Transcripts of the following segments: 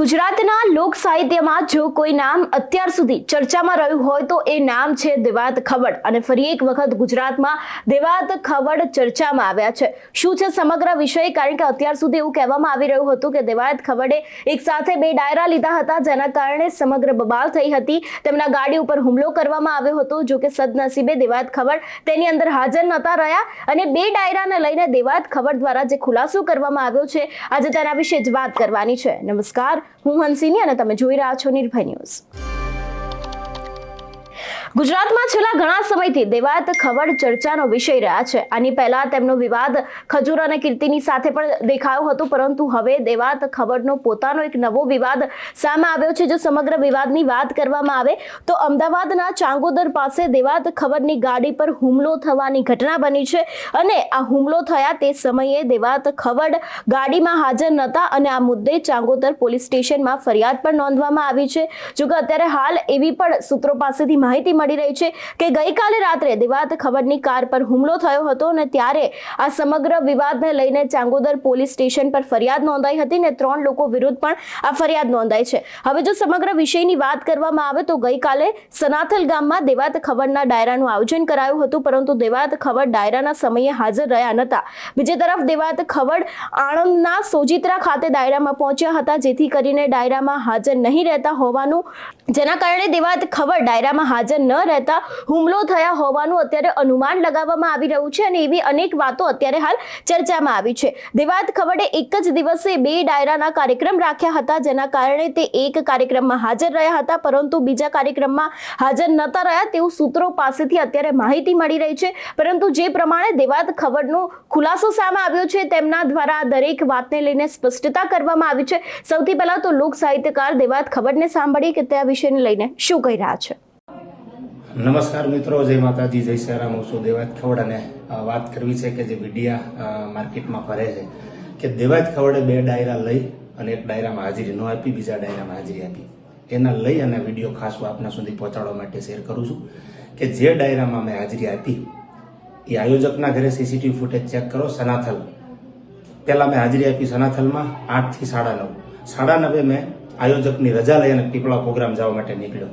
ગુજરાતના લોક સાહિત્યમાં જો કોઈ નામ અત્યાર સુધી ચર્ચામાં રહ્યું હોય તો એ નામ છે દેવાત ખવડ. અને ફરી એક વખત ગુજરાતમાં દેવાત ખવડ ચર્ચામાં આવ્યા છે. શું છે સમગ્ર વિષય? કારણ કે અત્યાર સુધી એવું કહેવામાં આવી રહ્યું હતું કે દેવાત ખવડે એક સાથે બે ડાયરા લીધા હતા, જેના કારણે સમગ્ર બબાલ થઈ હતી. તેમના ગાડી ઉપર હુમલો કરવામાં આવ્યો હતો, જો કે સદનસીબે દેવાત ખવડ તેની અંદર હાજર નહોતા રહ્યા. અને બે ડાયરાને લઈને દેવાત ખવડ દ્વારા જે ખુલાસો કરવામાં આવ્યો છે, આજે તેના વિશે જ વાત કરવાની છે. નમસ્કાર. હું અને તમે જોઈ રહ્યા છો નિર્ભય ન્યૂઝ. ગુજરાતમાં છેલ્લા ઘણા સમયથી દેવાયત ખવડ ચર્ચાનો વિષય રહ્યા છે. આની પહેલા તેમનો વિવાદ ખજૂર અને કીર્તિની સાથે પણ દેખાયો હતો, પરંતુ હવે દેવાત ખવડનો પોતાનો એક નવો વિવાદ સામે આવ્યો છે. જો સમગ્ર વિવાદની વાત કરવામાં આવે, તો અમદાવાદના ચાંગોદર પાસે દેવાત ખવડની ગાડી પર હુમલો થવાની ઘટના બની છે અને આ હુમલો થયા તે સમયે દેવાત ખવડ ગાડીમાં હાજર નહોતા અને આ મુદ્દે ચાંગોદર પોલીસ સ્ટેશનમાં ફરિયાદ પણ નોંધવામાં આવી છે. જો કે અત્યારે હાલ એવી પણ સૂત્રો પાસેથી માહિતી મળી રહી છે કે ગઈકાલે રાત્રે દેવાત ખબરની કાર પર હુમલો થયો હતો અને ત્યારે આ સમગ્ર વિવાદને લઈને ચાંગોદર પોલીસ સ્ટેશન પર ફરિયાદ નોંધાઈ હતી ને ત્રણ લોકો વિરુદ્ધ પણ આ ફરિયાદ નોંધાઈ છે. હવે જો સમગ્ર વિષયની વાત કરવામાં આવે તો ગઈકાલે સનાથલ ગામમાં દેવાત ખબરના ડાયરાનું આયોજન કરાયું હતું, પરંતુ દેવાત ખબર ડાયરાના સમયે હાજર રહ્યા નહોતા બીજી તરફ દેવાત ખબર આણંદના સોજિત્રા ખાતે ડાયરામાં પહોંચ્યા હતા, જેથી કરીને ડાયરામાં હાજર નહીં રહેતા હોવાનું, જેના કારણે દેવાત ખબર ડાયરામાં હાજર ન રહેતા હુમલો થયા હોવાનું અત્યારે અનુમાન લગાવવામાં આવી રહ્યું છે અને એવી અનેક વાતો અત્યારે હાલ ચર્ચામાં આવી છે. દેવાત ખવડે એક જ દિવસે બે ડાયરાના કાર્યક્રમ રાખ્યા હતા, જેના કારણે તે એક કાર્યક્રમમાં હાજર રહ્યા હતા, પરંતુ બીજા કાર્યક્રમમાં હાજર નહોતા રહ્યા તેવું સૂત્રો પાસેથી અત્યારે માહિતી મળી રહી છે. પરંતુ જે પ્રમાણે દેવાત ખવડનો ખુલાસો સામે આવ્યો છે, તેમના દ્વારા દરેક વાતને લઈને સ્પષ્ટતા કરવામાં આવી છે. સૌથી પહેલા તો લોક સાહિત્યકાર દેવાત ખવડને સાંભળીએ કે તે આ વિષયને લઈને શું કહી રહ્યા છે? નમસ્કાર મિત્રો, જય માતાજી, જય શ્રીરામ હું છું દેવાજ ખવડ વાત કરવી છે કે જે મીડિયા માર્કેટમાં ફરે છે કે દેવાજ ખવડે બે ડાયરા લઈ અને એક ડાયરામાં હાજરી. ન આપી, બીજા ડાયરામાં હાજરી આપી. એના લઈ અને વીડિયો ખાસ આપના સુધી પહોંચાડવા માટે શેર કરું છું કે જે ડાયરામાં મેં હાજરી આપી, એ આયોજકના ઘરે સીસીટીવી ફૂટેજ ચેક કરો, સનાથલ. પહેલાં મેં હાજરી આપી સનાથલમાં આઠથી સાડા નવ. સાડા નવે મેં આયોજકની રજા લઈ અને પીપળા પ્રોગ્રામ જવા માટે નીકળ્યો.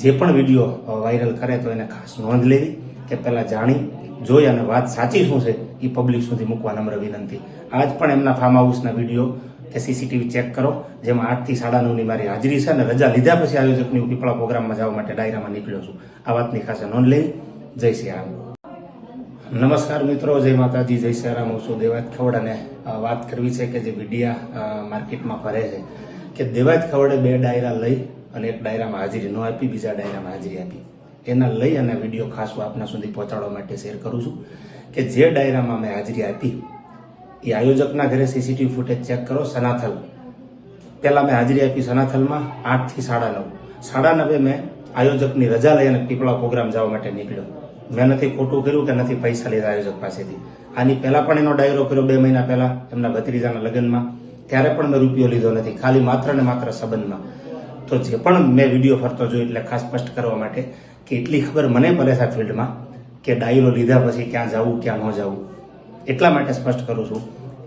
જે પણ વીડિયો વાયરલ કરે તો એને ખાસ નોંધ લેવી કે પહેલાં જાણી, જોઈ અને વાત સાચી શું છે એ પબ્લિક સુધી મૂકવા નમ્ર વિનંતી. આજ પણ એમના ફાર્મ હાઉસના વીડિયો કે સીસીટીવી ચેક કરો, જેમાં આઠથી સાડા નવની મારી હાજરી છે અને રજા લીધા પછી આયોજકની પીપળા પ્રોગ્રામમાં જવા માટે ડાયરામાં નીકળ્યો છું. આ વાતની ખાસ નોંધ લેવી. જય શ્રી રામ. નમસ્કાર મિત્રો, જય માતાજી, જય શ્રીરામ હું છું દેવાજ ખવડ અને વાત કરવી છે કે જે મીડિયા માર્કેટમાં ફરે છે. કે દેવાજ ખવડે બે ડાયરા લઈ અને એક ડાયરામાં હાજરી ન આપી, બીજા ડાયરામાં હાજરી આપી. એના લઈ અને વીડિયો ખાસ આપના સુધી પહોંચાડવા માટે શેર કરું છું કે જે ડાયરામાં મેં હાજરી આપી, એ આયોજકના ઘરે સીસીટીવી ફૂટેજ ચેક કરો, સનાથલ. પહેલાં મેં હાજરી આપી સનાથલમાં આઠથી સાડા નવ. સાડા નવે મેં આયોજકની રજા લઈ અને પીપળા પ્રોગ્રામ જવા માટે નીકળ્યો. મેં નથી ખોટું કર્યું કે નથી પૈસા લીધા આયોજક પાસેથી. આની પહેલાં પણ એનો ડાયરો કર્યો બે મહિના પહેલાં એમના ભત્રીજાના લગ્નમાં. ત્યારે પણ મેં રૂપિયો લીધો નથી. ખાલી માત્ર ને માત્ર સંબંધમાં. તો જે પણ મેં વીડિયો ફરતો જોયો એટલે ખાસ સ્પષ્ટ કરવા માટે કે એટલી ખબર મને પડે છે આ ફિલ્ડમાં કે ડાયરો લીધા પછી ક્યાં જવું, ક્યાં ન જવું. એટલા માટે સ્પષ્ટ કરું છું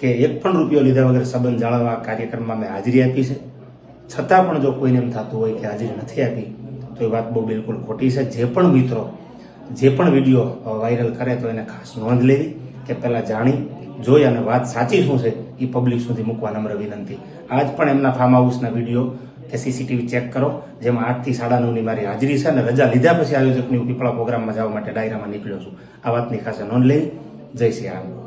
કે એક પણ રૂપિયો લીધા વગર સંબંધ જાળવવા કાર્યક્રમમાં મેં હાજરી આપી છે. છતાં પણ જો કોઈને એમ થતું હોય કે હાજરી નથી આપી, તો એ વાત બહુ બિલકુલ ખોટી છે. જે પણ મિત્રો, જે પણ વીડિયો વાયરલ કરે તો એને ખાસ નોંધ લેવી કે પહેલાં જાણી, જોઈ અને વાત સાચી શું છે એ પબ્લિક સુધી મૂકવા નમ્ર વિનંતી. આજ પણ એમના ફાર્મ હાઉસના વીડિયો કે સીસીટીવી ચેક કરો. જેમાં આઠથી સાડા નવની મારી હાજરી છે અને રજા લીધા પછી આયોજકની હું પીપળા પ્રોગ્રામમાં જવા માટે ડાયરામાં નીકળ્યો છું. આ વાતની ખાસ નોંધ લેવી જય શ્રી રામ.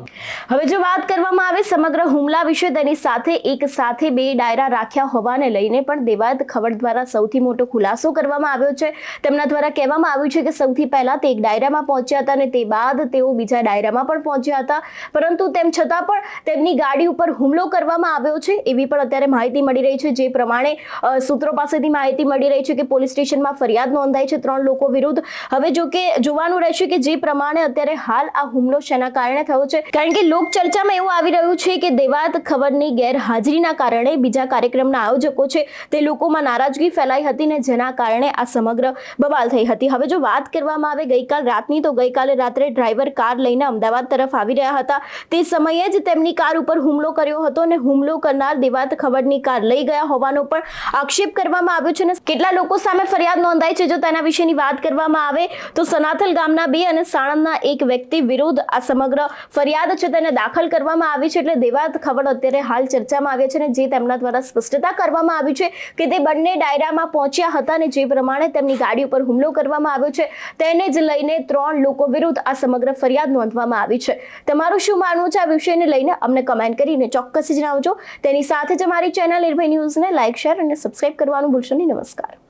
હવે જો વાત કરવામાં આવે, સમગ્ર હુમલા વિશે તેની સાથે એક સાથે બે ડાયરા રાખ્યા હોવાને લઈને પણ દેવાયત ખબર દ્વારા સૌથી મોટો ખુલાસો કરવામાં આવ્યો છે. તેમના દ્વારા કહેવામાં આવ્યું છે કે સૌથી પહેલા તે એક ડાયરામાં પહોંચ્યા હતા અને તે બાદ તેઓ બીજા ડાયરામાં પણ પહોંચ્યા હતા. પરંતુ તેમ છતાં પણ તેમની ગાડી ઉપર હુમલો કરવામાં આવ્યો છે. એવી પણ અત્યારે માહિતી મળી રહી છે. જે પ્રમાણે સૂત્રો પાસેથી માહિતી મળી રહી છે કે પોલીસ સ્ટેશનમાં ફરિયાદ નોંધાઈ છે ત્રણ લોકો વિરુદ્ધ. હવે જો કે જોવાનું રહેશે કે જે પ્રમાણે અત્યારે હાલ આ હુમલો શેના કારણે થયો છે. કારણ કે લોક ચર્ચામાં એવું આવી રહ્યું છે કે દેવાત ખબરની ગેરહાજરીના કારણે બીજા કાર્યક્રમના આયોજકો છે તે લોકોમાં નારાજગી ફેલાઈ હતી ને જેના કારણે આ સમગ્ર બવાલ થઈ હતી. હવે જો વાત કરવામાં આવે, ગઈકાલ રાતની તો ગઈકાલે રાત્રે ડ્રાઈવર કાર લઈને અમદાવાદ તરફ આવી રહ્યા હતા. તે સમયે જ તેમની કાર ઉપર હુમલો કર્યો હતો અને હુમલો કરનાર દેવાત ખબરની કાર લઈ ગયા હોવાનો પણ આક્ષેપ કરવામાં આવ્યો છે અને કેટલા લોકો સામે ફરિયાદ નોંધાઈ છે જો તેના વિશેની વાત કરવામાં આવે તો સનાથલ ગામના બે અને સાણંદના એક વ્યક્તિ વિરુદ્ધ આ સમગ્ર ફરિયાદ છે તેને દાખલ કરવામાં આવી છે એટલે દેવાત ખબર અત્યારે હાલ ચર્ચામાં આવે છે અને જે તેમના દ્વારા સ્પષ્ટતા કરવામાં આવી છે કે તે બંને ડાયરામાં પહોંચ્યા હતા અને જે પ્રમાણે તેમની ગાડી ઉપર હુમલો કરવામાં આવ્યો છે, તેને જ લઈને ત્રણ લોકો વિરુદ્ધ આ સમગ્ર ફરિયાદ નોંધવામાં આવી છે. તમારું શું માનવું છે આ વિષયને લઈને? અમને કમેન્ટ કરીને ચોક્કસ જણાવજો. તેની સાથે જ અમારી ચેનલ નિર્ભય ન્યૂઝને લાઇક શેર અને સબસ્ક્રાઇબ કરવાનું ભૂલશો નહીં. નમસ્કાર.